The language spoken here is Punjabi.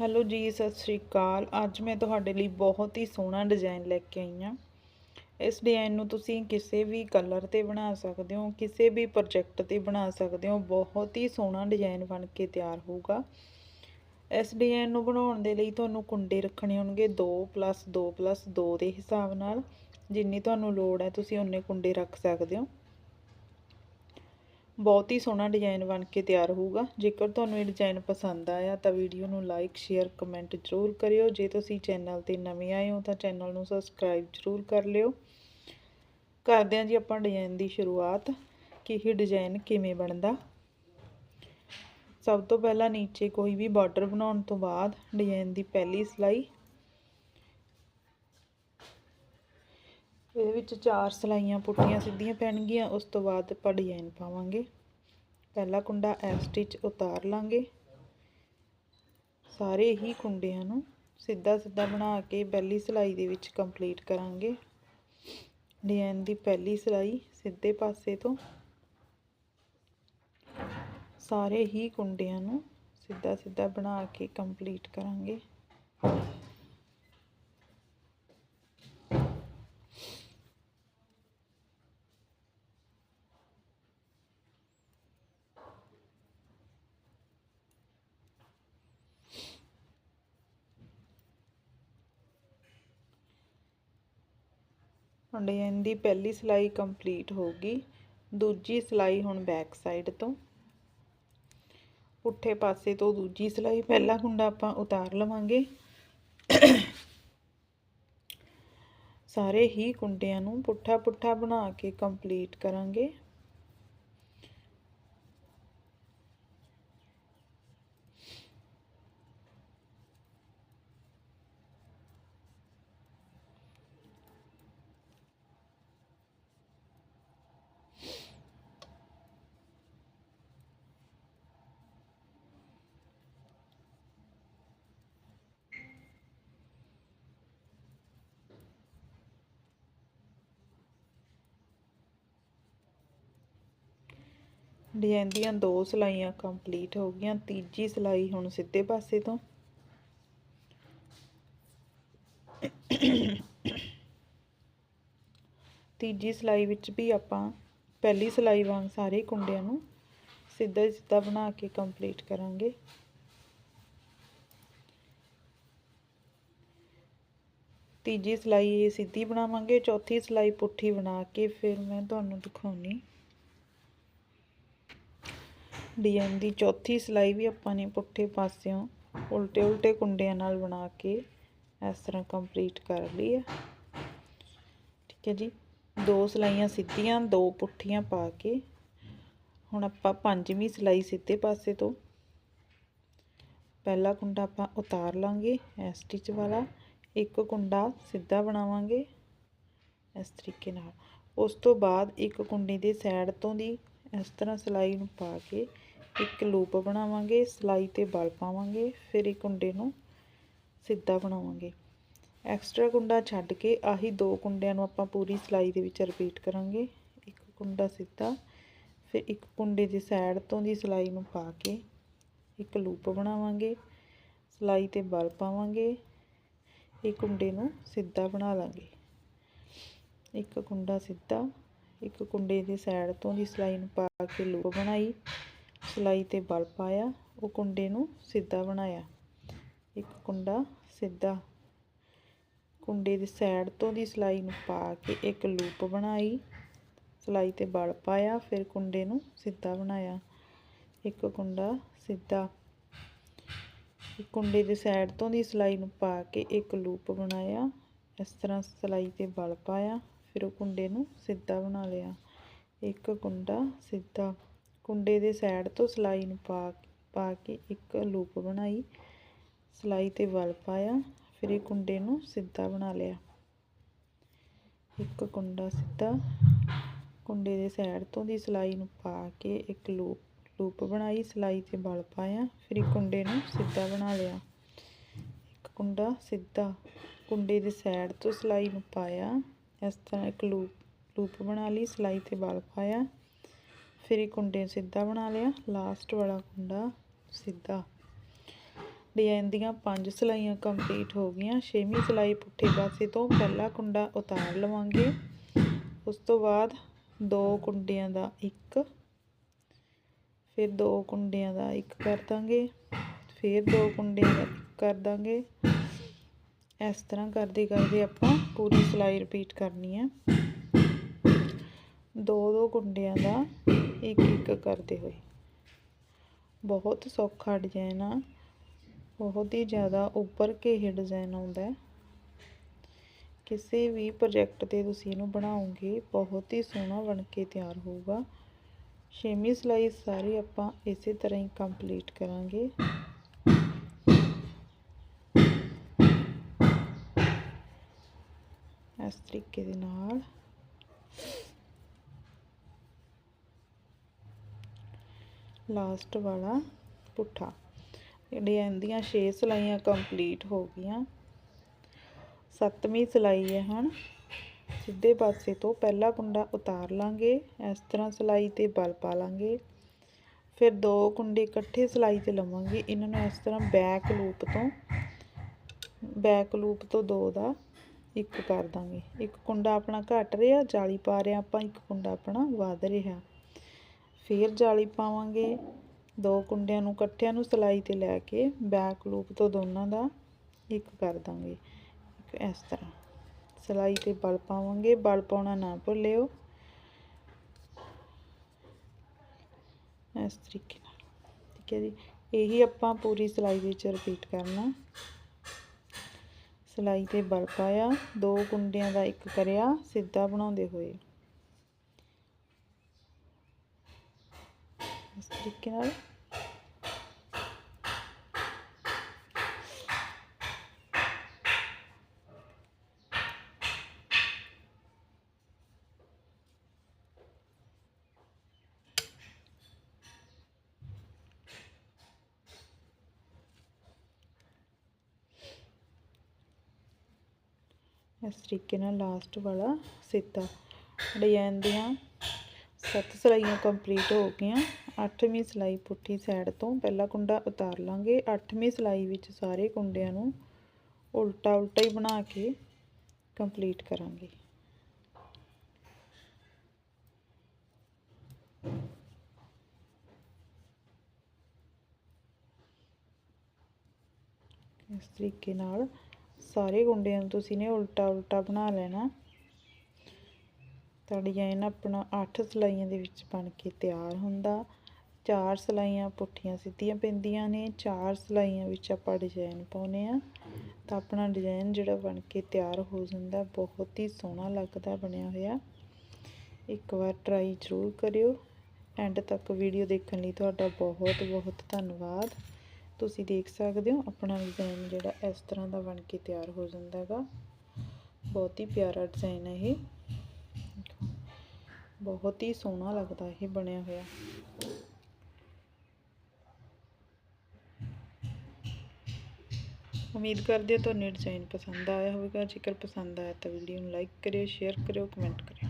ਹੈਲੋ ਜੀ, ਸਤਿ ਸ਼੍ਰੀ ਅਕਾਲ। ਅੱਜ ਮੈਂ ਤੁਹਾਡੇ ਲਈ ਬਹੁਤ ਹੀ ਸੋਹਣਾ ਡਿਜ਼ਾਈਨ ਲੈ ਕੇ ਆਈ ਹਾਂ। ਇਸ ਡਿਜ਼ਾਈਨ ਨੂੰ ਤੁਸੀਂ ਕਿਸੇ ਵੀ ਕਲਰ ਤੇ ਬਣਾ ਸਕਦੇ ਹੋ, ਕਿਸੇ ਵੀ ਪ੍ਰੋਜੈਕਟ ਤੇ ਬਣਾ ਸਕਦੇ ਹੋ। ਬਹੁਤ ਹੀ ਸੋਹਣਾ ਡਿਜ਼ਾਈਨ ਬਣ ਕੇ ਤਿਆਰ ਹੋਊਗਾ। ਇਸ ਡਿਜ਼ਾਈਨ ਨੂੰ ਬਣਾਉਣ ਦੇ ਲਈ ਤੁਹਾਨੂੰ ਕੁੰਡੇ ਰੱਖਣੇ ਹੋਣਗੇ 2 2 2 ਦੇ ਹਿਸਾਬ ਨਾਲ। ਜਿੰਨੀ ਤੁਹਾਨੂੰ ਲੋੜ ਹੈ, ਤੁਸੀਂ ਉਨੇ ਕੁੰਡੇ ਰੱਖ ਸਕਦੇ ਹੋ। ਬਹੁਤ ਹੀ ਸੋਹਣਾ ਡਿਜ਼ਾਈਨ ਬਣ ਕੇ ਤਿਆਰ ਹੋਊਗਾ। ਜੇਕਰ ਤੁਹਾਨੂੰ ਇਹ ਡਿਜ਼ਾਈਨ ਪਸੰਦ ਆਇਆ ਤਾਂ ਵੀਡੀਓ ਨੂੰ ਲਾਈਕ ਸ਼ੇਅਰ ਕਮੈਂਟ ਜ਼ਰੂਰ ਕਰਿਓ। ਜੇ ਤੁਸੀਂ ਚੈਨਲ ਤੇ ਨਵੇਂ ਆਏ ਹੋ ਤਾਂ ਚੈਨਲ ਨੂੰ ਸਬਸਕ੍ਰਾਈਬ ਜ਼ਰੂਰ ਕਰ ਲਿਓ। ਕਰਦੇ ਹਾਂ ਜੀ ਆਪਾਂ ਡਿਜ਼ਾਈਨ ਦੀ ਸ਼ੁਰੂਆਤ, ਕਿ ਇਹ ਡਿਜ਼ਾਈਨ ਕਿਵੇਂ ਬਣਦਾ। ਸਭ ਤੋਂ ਪਹਿਲਾਂ ਨੀਚੇ ਕੋਈ ਵੀ ਬਾਰਡਰ ਬਣਾਉਣ ਤੋਂ ਬਾਅਦ ਡਿਜ਼ਾਈਨ ਦੀ ਪਹਿਲੀ ਸਲਾਈ। ਇਹਦੇ ਵਿੱਚ ਚਾਰ ਸਲਾਈਆਂ ਪੁੱਟੀਆਂ ਸਿੱਧੀਆਂ ਪੈਣਗੀਆਂ, ਉਸ ਤੋਂ ਬਾਅਦ ਆਪਾਂ ਡਿਜ਼ਾਈਨ ਪਾਵਾਂਗੇ। ਪਹਿਲਾ ਕੁੰਡਾ ਐ ਸਟਿਚ ਉਤਾਰ ਲਾਂਗੇ। ਸਾਰੇ ਹੀ ਕੁੰਡਿਆਂ ਨੂੰ ਸਿੱਧਾ ਸਿੱਧਾ ਬਣਾ ਕੇ ਪਹਿਲੀ ਸਿਲਾਈ ਦੇ ਵਿੱਚ ਕੰਪਲੀਟ ਕਰਾਂਗੇ। ਡਿਜ਼ਾਈਨ ਦੀ ਪਹਿਲੀ ਸਿਲਾਈ ਸਿੱਧੇ ਪਾਸੇ ਤੋਂ। ਸਾਰੇ ਹੀ ਕੁੰਡਿਆਂ ਨੂੰ ਸਿੱਧਾ ਸਿੱਧਾ ਬਣਾ ਕੇ ਕੰਪਲੀਟ ਕਰਾਂਗੇ। ਡਿਜ਼ਾਈਨ ਦੀ ਪਹਿਲੀ ਸਿਲਾਈ ਕੰਪਲੀਟ ਹੋ ਗਈ। ਦੂਜੀ ਸਿਲਾਈ ਹੁਣ ਬੈਕ ਸਾਈਡ ਤੋਂ। ਪੁੱਠੇ ਪਾਸੇ ਤੋਂ ਦੂਜੀ ਸਿਲਾਈ। ਪਹਿਲਾ ਕੁੰਡਾ ਆਪਾਂ ਉਤਾਰ ਲਵਾਂਗੇ। ਸਾਰੇ ਹੀ ਕੁੰਡਿਆਂ ਨੂੰ ਪੁੱਠਾ ਪੁੱਠਾ ਬਣਾ ਕੇ ਕੰਪਲੀਟ ਕਰਾਂਗੇ। ਡਿਜ਼ਾਈਨ ਦੀਆਂ ਦੋ ਸਲਾਈਆਂ ਕੰਪਲੀਟ ਹੋ ਗਈਆਂ, ਤੀਜੀ ਸਲਾਈ ਹੁਣ ਸਿੱਧੇ ਪਾਸੇ ਤੋਂ। ਤੀਜੀ ਸਲਾਈ ਵਿੱਚ ਵੀ ਆਪਾਂ ਪਹਿਲੀ ਸਲਾਈ ਵਾਂਗ ਸਾਰੇ ਕੁੰਡਿਆਂ ਨੂੰ ਸਿੱਧਾ ਸਿੱਧਾ ਬਣਾ ਕੇ ਕੰਪਲੀਟ ਕਰਾਂਗੇ। ਤੀਜੀ ਸਲਾਈ ਇਹ ਸਿੱਧੀ ਬਣਾਵਾਂਗੇ, ਚੌਥੀ ਸਲਾਈ ਪੁੱਠੀ ਬਣਾ ਕੇ, ਫਿਰ ਮੈਂ ਤੁਹਾਨੂੰ ਦਿਖਾਉਣੀ। ਡਿਜ਼ਾਈਨ ਦੀ ਚੌਥੀ ਸਿਲਾਈ ਵੀ ਆਪਾਂ ਨੇ ਪੁੱਠੇ ਪਾਸਿਓਂ ਉਲਟੇ ਉਲਟੇ ਕੁੰਡਿਆਂ ਨਾਲ ਬਣਾ ਕੇ ਇਸ ਤਰ੍ਹਾਂ ਕੰਪਲੀਟ ਕਰ ਲਈ ਹੈ ਠੀਕ ਹੈ ਜੀ। ਦੋ ਸਿਲਾਈਆਂ ਸਿੱਧੀਆਂ, ਦੋ ਪੁੱਠੀਆਂ ਪਾ ਕੇ। ਹੁਣ ਆਪਾਂ ਪੰਜਵੀਂ ਸਿਲਾਈ ਸਿੱਧੇ ਪਾਸੇ ਤੋਂ। ਪਹਿਲਾ ਕੁੰਡਾ ਆਪਾਂ ਉਤਾਰ ਲਾਂਗੇ ਇਸ ਸਟਿਚ ਵਾਲਾ। ਇੱਕ ਕੁੰਡਾ ਸਿੱਧਾ ਬਣਾਵਾਂਗੇ ਇਸ ਤਰੀਕੇ ਨਾਲ। ਉਸ ਤੋਂ ਬਾਅਦ ਇੱਕ ਕੁੰਡੇ ਦੇ ਸਾਈਡ ਤੋਂ ਦੀ ਇਸ ਤਰ੍ਹਾਂ ਸਿਲਾਈ ਨੂੰ ਪਾ ਕੇ ਇੱਕ ਲੂਪ ਬਣਾਵਾਂਗੇ, ਸਲਾਈ ਤੇ ਬਲ ਪਾਵਾਂਗੇ, ਫਿਰ ਇੱਕ ਕੁੰਡੇ ਨੂੰ ਸਿੱਧਾ ਬਣਾਵਾਂਗੇ। ਐਕਸਟਰਾ ਕੁੰਡਾ ਛੱਡ ਕੇ ਆਹੀ ਦੋ ਕੁੰਡਿਆਂ ਨੂੰ ਆਪਾਂ ਪੂਰੀ ਸਲਾਈ ਦੇ ਵਿੱਚ ਰਿਪੀਟ ਕਰਾਂਗੇ। ਇੱਕ ਕੁੰਡਾ ਸਿੱਧਾ, ਫਿਰ ਇੱਕ ਕੁੰਡੇ ਦੀ ਸਾਈਡ ਤੋਂ ਦੀ ਸਲਾਈ ਨੂੰ ਪਾ ਕੇ ਇੱਕ ਲੂਪ ਬਣਾਵਾਂਗੇ। ਸਲਾਈ ਤੇ ਬਲ ਪਾਵਾਂਗੇ, ਇਹ ਕੁੰਡੇ ਨੂੰ ਸਿੱਧਾ ਬਣਾ ਲਾਂਗੇ। ਇੱਕ ਕੁੰਡਾ ਸਿੱਧਾ, ਇੱਕ ਕੁੰਡੇ ਦੀ ਸਾਈਡ ਤੋਂ ਦੀ ਸਲਾਈ ਨੂੰ ਪਾ ਕੇ ਲੂਪ ਬਣਾਈ। ਸਿਲਾਈ ਤੇ ਬਲ ਪਾਇਆ, ਉਹ ਕੁੰਡੇ ਨੂੰ ਸਿੱਧਾ ਬਣਾਇਆ। ਇੱਕ ਕੁੰਡਾ ਸਿੱਧਾ। ਕੁੰਡੇ ਦੀ ਸਾਈਡ ਤੋਂ ਦੀ ਸਿਲਾਈ ਨੂੰ ਪਾ ਕੇ ਇੱਕ ਲੂਪ ਬਣਾਈ। ਸਿਲਾਈ ਤੇ ਬਲ ਪਾਇਆ, ਫਿਰ ਕੁੰਡੇ ਨੂੰ ਸਿੱਧਾ ਬਣਾਇਆ। ਇੱਕ ਕੁੰਡਾ ਸਿੱਧਾ। ਕੁੰਡੇ ਦੀ ਸਾਈਡ ਤੋਂ ਦੀ ਸਿਲਾਈ ਨੂੰ ਪਾ ਕੇ ਇੱਕ ਲੂਪ ਬਣਾਇਆ। ਇਸ ਤਰ੍ਹਾਂ ਸਿਲਾਈ ਤੇ ਬਲ ਪਾਇਆ, ਫਿਰ ਉਹ ਕੁੰਡੇ ਨੂੰ ਸਿੱਧਾ ਬਣਾ ਲਿਆ। ਇੱਕ ਕੁੰਡਾ ਸਿੱਧਾ। ਕੁੰਡੇ ਦੇ ਸਾਈਡ ਤੋਂ ਸਲਾਈ ਨੂੰ ਪਾ ਪਾ ਕੇ ਇੱਕ ਲੂਪ ਬਣਾਈ। ਸਲਾਈ ਤੇ ਬਲ ਪਾਇਆ, ਫਿਰ ਇਹ ਕੁੰਡੇ ਨੂੰ ਸਿੱਧਾ ਬਣਾ ਲਿਆ। ਇੱਕ ਕੁੰਡਾ ਸਿੱਧਾ ਕੁੰਡੇ ਦੇ ਸਾਈਡ ਤੋਂ ਦੀ ਸਲਾਈ ਨੂੰ ਪਾ ਕੇ ਇੱਕ ਲੂਪ ਲੂਪ ਬਣਾਈ, ਸਲਾਈ ਤੇ ਬਲ ਪਾਇਆ, ਫਿਰ ਇਹ ਕੁੰਡੇ ਨੂੰ ਸਿੱਧਾ ਬਣਾ ਲਿਆ। ਇੱਕ ਕੁੰਡਾ ਸਿੱਧਾ ਕੁੰਡੇ ਦੇ ਸਾਈਡ ਤੋਂ ਸਲਾਈ ਨੂੰ ਪਾਇਆ, ਇਸ ਤਰ੍ਹਾਂ ਇੱਕ ਲੂਪ ਲੂਪ ਬਣਾ ਲਈ, ਸਲਾਈ ਤੇ ਬਲ ਪਾਇਆ। ਫਿਰ ਇਹ ਕੁੰਡੇ ਸਿੱਧਾ ਬਣਾ ਲਿਆ ਲਾਸਟ ਵਾਲਾ ਕੁੰਡਾ ਸਿੱਧਾ। ਡਿਜ਼ਾਈਨ ਦੀਆਂ ਪੰਜ ਸਲਾਈਆਂ ਕੰਪਲੀਟ ਹੋ ਗਈਆਂ। ਛੇਵੀਂ ਸਲਾਈ ਪੁੱਠੇ ਪਾਸੇ ਤੋਂ ਪਹਿਲਾ ਕੁੰਡਾ ਉਤਾਰ ਲਵਾਂਗੇ। ਉਸ ਤੋਂ ਬਾਅਦ ਦੋ ਕੁੰਡਿਆਂ ਦਾ ਇੱਕ, ਫਿਰ ਦੋ ਕੁੰਡਿਆਂ ਦਾ ਇੱਕ ਕਰ ਦਾਂਗੇ, ਫਿਰ ਦੋ ਕੁੰਡਿਆਂ ਦਾ ਇੱਕ ਕਰ ਦਾਂਗੇ। ਇਸ ਤਰ੍ਹਾਂ ਕਰਦੇ ਕਰਦੇ ਆਪਾਂ ਪੂਰੀ ਸਲਾਈ ਰਿਪੀਟ ਕਰਨੀ ਹੈ। ਦੋ ਦੋ ਗੁੰਡਿਆਂ ਦਾ ਇੱਕ ਇੱਕ ਕਰਦੇ ਹੋਏ। ਬਹੁਤ ਸੌਖਾ ਡਿਜ਼ਾਈਨ ਆ। ਬਹੁਤ ਹੀ ਜ਼ਿਆਦਾ ਉੱਪਰ ਕੇ ਇਹ ਡਿਜ਼ਾਈਨ ਆਉਂਦਾ ਹੈ। ਕਿਸੇ ਵੀ ਪ੍ਰੋਜੈਕਟ ਤੇ ਤੁਸੀਂ ਇਹਨੂੰ ਬਣਾਓਗੇ, ਬਹੁਤ ਹੀ ਸੋਹਣਾ ਬਣ ਕੇ ਤਿਆਰ ਹੋਊਗਾ। ਛੇਵੀਂ ਸਲਾਈ ਸਾਰੀ ਆਪਾਂ ਇਸੇ ਤਰ੍ਹਾਂ ਹੀ ਕੰਪਲੀਟ ਕਰਾਂਗੇ। ਇਸ ਤਰੀਕੇ ਦੇ ਨਾਲ ਲਾਸਟ ਵਾਲਾ ਪੁੱਠਾ। ਡਿਜ਼ਾਈਨ ਦੀਆਂ 6 ਸਲਾਈਆਂ ਕੰਪਲੀਟ ਹੋ ਗਈਆਂ। ਸੱਤਵੀਂ ਸਲਾਈ ਹੈ ਹੁਣ। ਸਿੱਧੇ ਪਾਸੇ ਤੋਂ ਪਹਿਲਾ ਕੁੰਡਾ ਉਤਾਰ ਲਾਂਗੇ। ਇਸ ਤਰ੍ਹਾਂ ਸਲਾਈ ਤੇ ਬਲ ਪਾ ਲਾਂਗੇ। ਫਿਰ ਦੋ ਕੁੰਡੇ ਇਕੱਠੇ ਸਲਾਈ ਤੇ ਲਵਾਂਗੇ। ਇਹਨਾਂ ਨੂੰ ਇਸ ਤਰ੍ਹਾਂ ਬੈਕ ਲੂਪ ਤੋਂ ਬੈਕ ਲੂਪ ਤੋਂ ਦੋ ਦਾ ਇੱਕ ਕਰ ਦਾਂਗੇ। ਇੱਕ ਕੁੰਡਾ ਆਪਣਾ ਘਟ ਰਿਹਾ, ਜਾਲੀ ਪਾ ਰਿਹਾ ਆਪਾਂ, ਇੱਕ ਕੁੰਡਾ ਆਪਣਾ ਵਧ ਰਿਹਾ। ਫਿਰ ਜਾਲੀ ਪਾਵਾਂਗੇ। ਦੋ ਕੁੰਡਿਆਂ ਨੂੰ ਇਕੱਠਿਆਂ ਨੂੰ ਸਲਾਈ ਤੇ ਲੈ ਕੇ ਬੈਕ ਲੂਪ ਤੋਂ ਦੋਨਾਂ ਦਾ ਇੱਕ ਕਰ ਦਾਂਗੇ। ਇੱਕ ਇਸ ਤਰ੍ਹਾਂ। ਸਲਾਈ ਤੇ ਬਲ ਪਾਵਾਂਗੇ। ਬਲ ਪਾਉਣਾ ਨਾ ਭੁੱਲਿਓ। ਇਸ ਤਰੀਕੇ ਨਾਲ। ਠੀਕ ਹੈ ਜੀ। ਇਹੀ ਆਪਾਂ ਪੂਰੀ ਸਲਾਈ ਵਿੱਚ ਰਿਪੀਟ ਕਰਨਾ। ਸਲਾਈ ਤੇ ਬਲ ਪਾਇਆ। ਦੋ ਕੁੰਡਿਆਂ ਦਾ ਇੱਕ ਕਰਿਆ। ਸਿੱਧਾ ਬਣਾਉਂਦੇ ਹੋਏ। ਇਸ ਤਰੀਕੇ ਨਾਲ ਇਸ ਤਰੀਕੇ ਨਾਲ ਲਾਸਟ ਵਾਲਾ ਸਿੱਧਾ ਡਿਜ਼ਾਈਨ ਦੀਆਂ ਸੱਤ ਸਲਾਈਆਂ ਕੰਪਲੀਟ ਹੋ ਗਈਆਂ। ਅੱਠਵੀਂ ਸਲਾਈ ਪੁੱਠੀ ਸਾਈਡ ਤੋਂ ਪਹਿਲਾ ਕੁੰਡਾ ਉਤਾਰ ਲਾਂਗੇ। ਅੱਠਵੀਂ ਸਲਾਈ ਵਿੱਚ ਸਾਰੇ ਕੁੰਡਿਆਂ ਨੂੰ ਉਲਟਾ ਉਲਟਾ ਹੀ ਬਣਾ ਕੇ ਕੰਪਲੀਟ ਕਰਾਂਗੇ। ਇਸ ਤਰੀਕੇ ਨਾਲ ਸਾਰੇ ਗੁੰਡਿਆਂ ਨੂੰ ਤੁਸੀਂ ਨੇ ਉਲਟਾ ਉਲਟਾ ਬਣਾ ਲੈਣਾ। ਤਾਂ ਡਿਜ਼ਾਈਨ ਆਪਣਾ 8 ਸਲਾਈਆਂ ਦੇ ਵਿੱਚ ਬਣ ਕੇ ਤਿਆਰ ਹੁੰਦਾ। ਚਾਰ ਸਲਾਈਆਂ ਪੁੱਠੀਆਂ ਸਿੱਧੀਆਂ ਪੈਂਦੀਆਂ ਨੇ, ਚਾਰ ਸਲਾਈਆਂ ਵਿੱਚ ਆਪਾਂ ਡਿਜ਼ਾਈਨ ਪਾਉਨੇ ਆ ਤਾਂ ਆਪਣਾ ਡਿਜ਼ਾਈਨ ਜਿਹੜਾ ਬਣ ਕੇ ਤਿਆਰ ਹੋ ਜਾਂਦਾ, ਬਹੁਤ ਹੀ ਸੋਹਣਾ ਲੱਗਦਾ, ਬਣਿਆ ਹੋਇਆ। ਇੱਕ ਵਾਰ ਟਰਾਈ ਜ਼ਰੂਰ ਕਰਿਓ। ਐਂਡ ਤੱਕ ਵੀਡੀਓ ਦੇਖਣ ਲਈ ਤੁਹਾਡਾ ਬਹੁਤ ਬਹੁਤ ਧੰਨਵਾਦ। ਤੁਸੀਂ ਦੇਖ ਸਕਦੇ ਹੋ ਆਪਣਾ ਡਿਜ਼ਾਈਨ ਜਿਹੜਾ ਇਸ ਤਰ੍ਹਾਂ ਦਾ ਬਣ ਕੇ ਤਿਆਰ ਹੋ ਜਾਂਦਾ ਹੈਗਾ। ਬਹੁਤ ਹੀ ਪਿਆਰਾ ਡਿਜ਼ਾਈਨ ਹੈ ਇਹ। ਬਹੁਤ ਹੀ ਸੋਹਣਾ ਲੱਗਦਾ ਇਹ ਬਣਿਆ ਹੋਇਆ ਉਮੀਦ ਕਰਦੇ ਹਾਂ ਤੁਹਾਨੂੰ ਡਿਜ਼ਾਈਨ ਪਸੰਦ ਆਇਆ ਹੋਵੇਗਾ ਜੇਕਰ ਪਸੰਦ ਆਇਆ ਤਾਂ ਵੀਡੀਓ ਨੂੰ ਲਾਈਕ ਕਰਿਓ ਸ਼ੇਅਰ ਕਰਿਓ ਕਮੈਂਟ ਕਰਿਓ